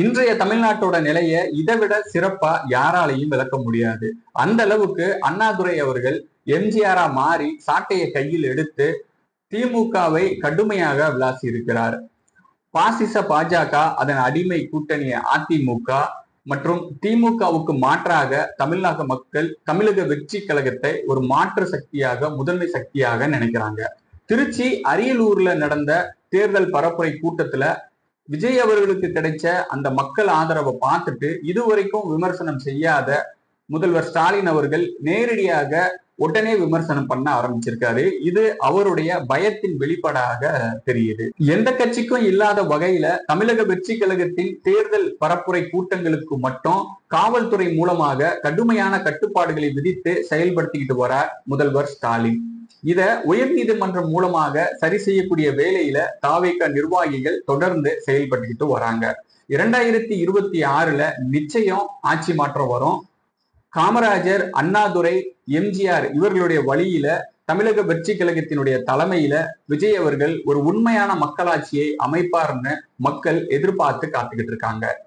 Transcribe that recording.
இன்றைய தமிழ்நாட்டோட நிலையை இதை விட சிறப்பா யாராலையும் விளக்க முடியாது. அந்த அளவுக்கு அண்ணாதுரை அவர்கள் எம்ஜிஆரா மாறி சாட்டையை கையில் எடுத்து திமுகவை கடுமையாக விளாசி இருக்கிறார் பாசிச பாஜக அதன் அடிமை கூட்டணிய அதிமுக மற்றும் திமுகவுக்கு மாற்றாக தமிழ்நாடு மக்கள் தமிழக வெற்றி கழகத்தை ஒரு மாற்று சக்தியாக முதன்மை சக்தியாக நினைக்கிறாங்க. திருச்சி அரியலூர்ல நடந்த தேர்தல் பரப்புரை கூட்டத்துல விஜய் அவர்களுக்கு கிடைச்ச அந்த மக்கள் ஆதரவை பார்த்துட்டு இதுவரைக்கும் விமர்சனம் செய்யாத முதல்வர் ஸ்டாலின் அவர்கள் நேரடியாக உடனே விமர்சனம் பண்ண ஆரம்பிச்சிருக்காரு. இது அவருடைய பயத்தின் வெளிப்பாடாக தெரியுது. எந்த கட்சிக்கும் இல்லாத வகையில தமிழக வெற்றி கழகத்தின் தேர்தல் பரப்புரை கூட்டங்களுக்கு மட்டும் காவல்துறை மூலமாக கடுமையான கட்டுப்பாடுகளை விதித்து செயல்படுத்திக்கிட்டு வரார் முதல்வர் ஸ்டாலின். இத உயர் நீதிமன்றம் மூலமாக சரி செய்யக்கூடிய வேலையில தாவேக நிர்வாகிகள் தொடர்ந்து செயல்பட்டுக்கிட்டு வராங்க. இரண்டாயிரத்தி இருபத்தி ஆறுல நிச்சயம் ஆட்சி மாற்றம் வரும். காமராஜர் அண்ணாதுரை எம்ஜிஆர் இவர்களுடைய வழியில தமிழக வெற்றி கழகத்தினுடைய தலைமையில விஜய் அவர்கள் ஒரு உண்மையான மக்களாட்சியை அமைப்பார்னு மக்கள் எதிர்பார்த்து காத்துக்கிட்டு இருக்காங்க.